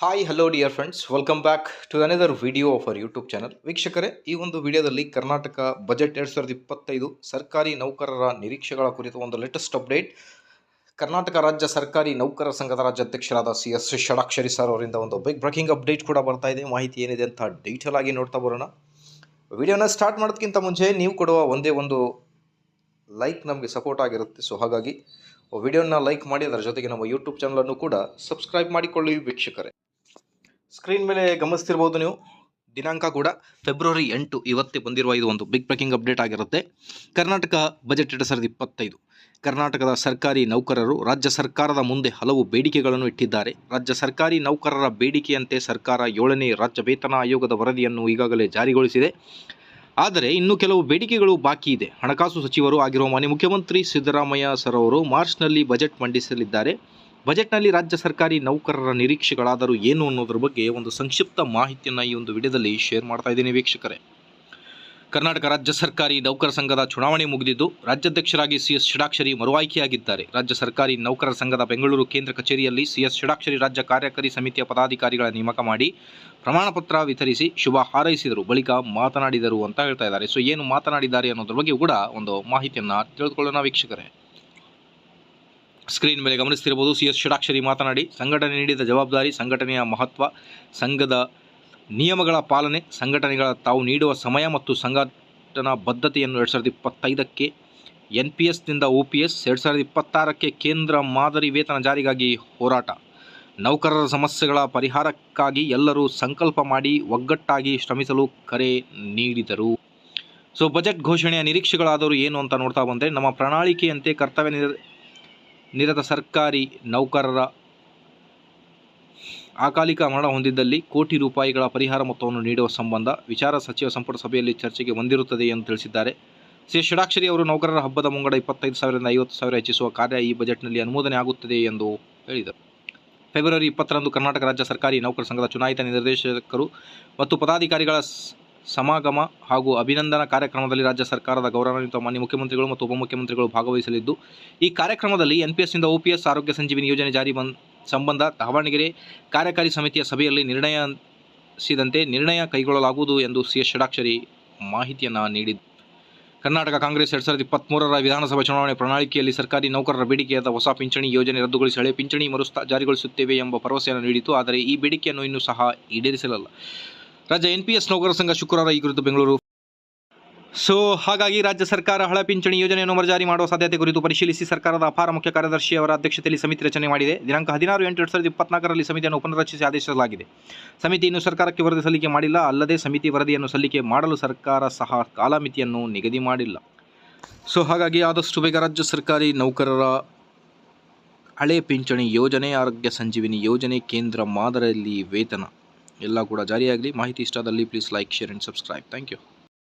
Hi hello dear friends welcome back to another video of our YouTube channel ವೀಕ್ಷಕರೇ, ಈ ಒಂದು ವಿಡಿಯೋದಲ್ಲಿ Karnataka budget ಎರಡು ಸಾವಿರದ ಇಪ್ಪತ್ತೈದು ಸರ್ಕಾರಿ ನೌಕರರ ನಿರೀಕ್ಷೆಗಳ ಕುರಿತು ಒಂದು ಲೇಟೆಸ್ಟ್ ಅಪ್ಡೇಟ್ ಕರ್ನಾಟಕ ರಾಜ್ಯ ಸರ್ಕಾರಿ ನೌಕರರ ಸಂಘದ ರಾಜ್ಯಾಧ್ಯಕ್ಷರಾದ ಸಿ ಎಸ್ ಷಡಾಕ್ಷರಿ ಸರ್ ಅವರಿಂದ ಒಂದು ಬಿಗ್ ಬ್ರೇಕಿಂಗ್ ಅಪ್ಡೇಟ್ ಕೂಡ ಬರ್ತಾ ಇದೆ. ಮಾಹಿತಿ ಏನಿದೆ ಅಂತ ಡೀಟೇಲ್ ಆಗಿ ನೋಡ್ತಾ ಬರೋಣ. ವಿಡಿಯೋನ ಸ್ಟಾರ್ಟ್ ಮಾಡೋದಕ್ಕಿಂತ ಮುಂಚೆ ನೀವು ಕೊಡುವ ಒಂದೇ ಒಂದು ಲೈಕ್ ನಮಗೆ ಸಪೋರ್ಟ್ ಆಗಿರುತ್ತೆ. ಸೊ ಹಾಗಾಗಿ ವಿಡಿಯೋನ ಲೈಕ್ ಮಾಡಿ, ಅದರ ಜೊತೆಗೆ ನಮ್ಮ ಯೂಟ್ಯೂಬ್ ಚಾನಲನ್ನು ಕೂಡ ಸಬ್ಸ್ಕ್ರೈಬ್ ಮಾಡಿಕೊಳ್ಳಿ ವೀಕ್ಷಕರೇ. ಸ್ಕ್ರೀನ್ ಮೇಲೆ ಗಮನಿಸ್ತಿರ್ಬೋದು ನೀವು. ದಿನಾಂಕ ಕೂಡ ಫೆಬ್ರವರಿ ಎಂಟು ಇವತ್ತೇ ಬಂದಿರುವ ಇದು ಒಂದು ಬಿಗ್ ಬ್ರೇಕಿಂಗ್ ಅಪ್ಡೇಟ್ ಆಗಿರುತ್ತೆ. ಕರ್ನಾಟಕ ಬಜೆಟ್ ಎರಡು ಸಾವಿರದ ಇಪ್ಪತ್ತೈದು. ಕರ್ನಾಟಕದ ಸರ್ಕಾರಿ ನೌಕರರು ರಾಜ್ಯ ಸರ್ಕಾರದ ಮುಂದೆ ಹಲವು ಬೇಡಿಕೆಗಳನ್ನು ಇಟ್ಟಿದ್ದಾರೆ. ರಾಜ್ಯ ಸರ್ಕಾರಿ ನೌಕರರ ಬೇಡಿಕೆಯಂತೆ ಸರ್ಕಾರ ಏಳನೇ ರಾಜ್ಯ ವೇತನ ಆಯೋಗದ ವರದಿಯನ್ನು ಈಗಾಗಲೇ ಜಾರಿಗೊಳಿಸಿದೆ. ಆದರೆ ಇನ್ನು ಕೆಲವು ಬೇಡಿಕೆಗಳು ಬಾಕಿ ಇದೆ. ಹಣಕಾಸು ಸಚಿವರು ಆಗಿರುವ ಮಾನ್ಯ ಮುಖ್ಯಮಂತ್ರಿ ಸಿದ್ದರಾಮಯ್ಯ ಸರ್ ಅವರು ಮಾರ್ಚ್ನಲ್ಲಿ ಬಜೆಟ್ ಮಂಡಿಸಲಿದ್ದಾರೆ. ಬಜೆಟ್ನಲ್ಲಿ ರಾಜ್ಯ ಸರ್ಕಾರಿ ನೌಕರರ ನಿರೀಕ್ಷೆಗಳಾದರೂ ಏನು ಅನ್ನೋದ್ರ ಬಗ್ಗೆ ಒಂದು ಸಂಕ್ಷಿಪ್ತ ಮಾಹಿತಿಯನ್ನು ಈ ಒಂದು ವಿಡಿಯೋದಲ್ಲಿ ಶೇರ್ ಮಾಡ್ತಾ ಇದ್ದೀನಿ ವೀಕ್ಷಕರೇ. ಕರ್ನಾಟಕ ರಾಜ್ಯ ಸರ್ಕಾರಿ ನೌಕರ ಸಂಘದ ಚುನಾವಣೆ ಮುಗಿದಿದ್ದು, ರಾಜ್ಯಾಧ್ಯಕ್ಷರಾಗಿ ಸಿ ಎಸ್ ಷಡಾಕ್ಷರಿ ಮರುವಾಯ್ಕೆಯಾಗಿದ್ದಾರೆ. ರಾಜ್ಯ ಸರ್ಕಾರಿ ನೌಕರರ ಸಂಘದ ಬೆಂಗಳೂರು ಕೇಂದ್ರ ಕಚೇರಿಯಲ್ಲಿ ಸಿ ಎಸ್ ಷಡಾಕ್ಷರಿ ರಾಜ್ಯ ಕಾರ್ಯಕಾರಿ ಸಮಿತಿಯ ಪದಾಧಿಕಾರಿಗಳ ನೇಮಕ ಮಾಡಿ ಪ್ರಮಾಣಪತ್ರ ವಿತರಿಸಿ ಶುಭ ಹಾರೈಸಿದರು. ಬಳಿಕ ಮಾತನಾಡಿದರು ಅಂತ ಹೇಳ್ತಾ ಇದ್ದಾರೆ. ಸೊ, ಏನು ಮಾತನಾಡಿದ್ದಾರೆ ಅನ್ನೋದ್ರ ಬಗ್ಗೆ ಕೂಡ ಒಂದು ಮಾಹಿತಿಯನ್ನು ತಿಳಿದುಕೊಳ್ಳೋಣ ವೀಕ್ಷಕರೇ. ಸ್ಕ್ರೀನ್ ಮೇಲೆ ಗಮನಿಸ್ತಿರ್ಬೋದು ಸಿ ಎಸ್ ಷಡಾಕ್ಷರಿ ಮಾತನಾಡಿ, ಸಂಘಟನೆ ನೀಡಿದ ಜವಾಬ್ದಾರಿ, ಸಂಘಟನೆಯ ಮಹತ್ವ, ಸಂಘದ ನಿಯಮಗಳ ಪಾಲನೆ, ಸಂಘಟನೆಗಳ ತಾವು ನೀಡುವ ಸಮಯ ಮತ್ತು ಸಂಘಟನಾ ಬದ್ಧತೆಯನ್ನು ಎರಡು ಸಾವಿರದ ಇಪ್ಪತ್ತೈದಕ್ಕೆ ಎನ್ ಪಿ ಎಸ್ನಿಂದ ಒ ಪಿ ಎಸ್, ಎರಡು ಸಾವಿರದ ಇಪ್ಪತ್ತಾರಕ್ಕೆ ಕೇಂದ್ರ ಮಾದರಿ ವೇತನ ಜಾರಿಗಾಗಿ ಹೋರಾಟ. ನೌಕರರ ಸಮಸ್ಯೆಗಳ ಪರಿಹಾರಕ್ಕಾಗಿ ಎಲ್ಲರೂ ಸಂಕಲ್ಪ ಮಾಡಿ ಒಗ್ಗಟ್ಟಾಗಿ ಶ್ರಮಿಸಲು ಕರೆ ನೀಡಿದರು. ಸೊ, ಬಜೆಟ್ ಘೋಷಣೆಯ ನಿರೀಕ್ಷೆಗಳಾದರೂ ಏನು ಅಂತ ನೋಡ್ತಾ ಬಂದರೆ, ನಮ್ಮ ಪ್ರಣಾಳಿಕೆಯಂತೆ ಕರ್ತವ್ಯ ನಿರ ನಿರತ ಸರ್ಕಾರಿ ನೌಕರರ ಅಕಾಲಿಕ ಮರಣ ಹೊಂದಿದ್ದಲ್ಲಿ ಕೋಟಿ ರೂಪಾಯಿಗಳ ಪರಿಹಾರ ಮೊತ್ತವನ್ನು ನೀಡುವ ಸಂಬಂಧ ವಿಚಾರ ಸಚಿವ ಸಂಪುಟ ಸಭೆಯಲ್ಲಿ ಚರ್ಚೆಗೆ ಬಂದಿರುತ್ತದೆ ಎಂದು ತಿಳಿಸಿದ್ದಾರೆ. ಶ್ರೀ ಷಡಾಕ್ಷರಿ ಅವರು ನೌಕರರ ಹಬ್ಬದ ಮುಂಗಡ ಇಪ್ಪತ್ತೈದು ಸಾವಿರದಿಂದ ಐವತ್ತು ಸಾವಿರ ಹೆಚ್ಚಿಸುವ ಕಾರ್ಯ ಈ ಬಜೆಟ್ನಲ್ಲಿ ಅನುಮೋದನೆ ಆಗುತ್ತದೆ ಎಂದು ಹೇಳಿದರು. ಫೆಬ್ರವರಿ ಇಪ್ಪತ್ತರಂದು ಕರ್ನಾಟಕ ರಾಜ್ಯ ಸರ್ಕಾರಿ ನೌಕರ ಸಂಘದ ಚುನಾಯಿತ ನಿರ್ದೇಶಕರು ಮತ್ತು ಪದಾಧಿಕಾರಿಗಳ ಸಮಾಗಮ ಹಾಗೂ ಅಭಿನಂದನಾ ಕಾರ್ಯಕ್ರಮದಲ್ಲಿ ರಾಜ್ಯ ಸರ್ಕಾರದ ಗೌರವಾನ್ವಿತ ಮಾನ್ಯ ಮುಖ್ಯಮಂತ್ರಿಗಳು ಮತ್ತು ಉಪಮುಖ್ಯಮಂತ್ರಿಗಳು ಭಾಗವಹಿಸಲಿದ್ದು, ಈ ಕಾರ್ಯಕ್ರಮದಲ್ಲಿ N P ಎಸ್ನಿಂದ O P S Arogya Sanjeevini ಯೋಜನೆ ಜಾರಿ ಬಂದ, ಸಂಬಂಧ ದಾವಣಗೆರೆ ಕಾರ್ಯಕಾರಿ ಸಮಿತಿಯ ಸಭೆಯಲ್ಲಿ ನಿರ್ಣಯಿಸಿದಂತೆ ನಿರ್ಣಯ ಕೈಗೊಳ್ಳಲಾಗುವುದು ಎಂದು ಸಿ ಎಸ್ ಷಡಾಕ್ಷರಿ ಮಾಹಿತಿಯನ್ನು ನೀಡಿದ್ದು ಕರ್ನಾಟಕ ಕಾಂಗ್ರೆಸ್ ಎರಡು ಸಾವಿರದ ಇಪ್ಪತ್ತ್ಮೂರರ ವಿಧಾನಸಭಾ ಚುನಾವಣೆ ಪ್ರಣಾಳಿಕೆಯಲ್ಲಿ ಸರ್ಕಾರಿ ನೌಕರರ ಬೇಡಿಕೆಯಾದ ಹೊಸ ಪಿಂಚಣಿ ಯೋಜನೆ ರದ್ದುಗೊಳಿಸಿ ಹಳೆ ಪಿಂಚಣಿ ಮರುಸ್ತಾ ಜಾರಿಗೊಳಿಸುತ್ತೇವೆ ಎಂಬ ಭರವಸೆಯನ್ನು ನೀಡಿತು ಆದರೆ ಈ ಬೇಡಿಕೆಯನ್ನು ಇನ್ನೂ ಸಹ ಈಡೇರಿಸಲಿಲ್ಲ. ರಾಜ್ಯ ಎನ್ ಪಿ ಎಸ್ ನೌಕರರ ಸಂಘ ಶುಕ್ರವಾರ ಈ ಕುರಿತು ಬೆಂಗಳೂರು. ಸೊ, ಹಾಗಾಗಿ ರಾಜ್ಯ ಸರ್ಕಾರ ಹಳೆ ಪಿಂಚಣಿ ಯೋಜನೆಯನ್ನು ಮರುಜಾರಿ ಮಾಡುವ ಸಾಧ್ಯತೆ ಕುರಿತು ಪರಿಶೀಲಿಸಿ ಸರ್ಕಾರದ ಅಪಾರ ಮುಖ್ಯ ಕಾರ್ಯದರ್ಶಿ ಅವರ ಅಧ್ಯಕ್ಷತೆಯಲ್ಲಿ ಸಮಿತಿ ರಚನೆ ಮಾಡಿದೆ. ದಿನಾಂಕ ಹದಿನಾರು ಎಂಟು ಎರಡು ಸಾವಿರದ ಇಪ್ಪತ್ನಾಲ್ಕರಲ್ಲಿ ಸಮಿತಿಯನ್ನು ಪುನರ್ರಚಿಸಿ ಆದೇಶಿಸಲಾಗಿದೆ. ಸಮಿತಿ ಇನ್ನು ಸರ್ಕಾರಕ್ಕೆ ವರದಿ ಸಲ್ಲಿಕೆ ಮಾಡಿಲ್ಲ. ಅಲ್ಲದೆ ಸಮಿತಿ ವರದಿಯನ್ನು ಸಲ್ಲಿಕೆ ಮಾಡಲು ಸರ್ಕಾರ ಸಹ ಕಾಲಮಿತಿಯನ್ನು ನಿಗದಿ ಮಾಡಿಲ್ಲ. ಸೊ, ಹಾಗಾಗಿ ಆದಷ್ಟು ಬೇಗ ರಾಜ್ಯ ಸರ್ಕಾರಿ ನೌಕರರ ಹಳೆ ಪಿಂಚಣಿ ಯೋಜನೆ, ಆರೋಗ್ಯ ಸಂಜೀವಿನಿ ಯೋಜನೆ ಕೇಂದ್ರ ಮಾದರಿಯಲ್ಲಿ ವೇತನ. ಎಲ್ಲ ಕೂಡ ಜಾರಿಯಾಗಲಿ. ಮಾಹಿತಿ ಇಷ್ಟ ಆದಲ್ಲಿ please like share and subscribe thank you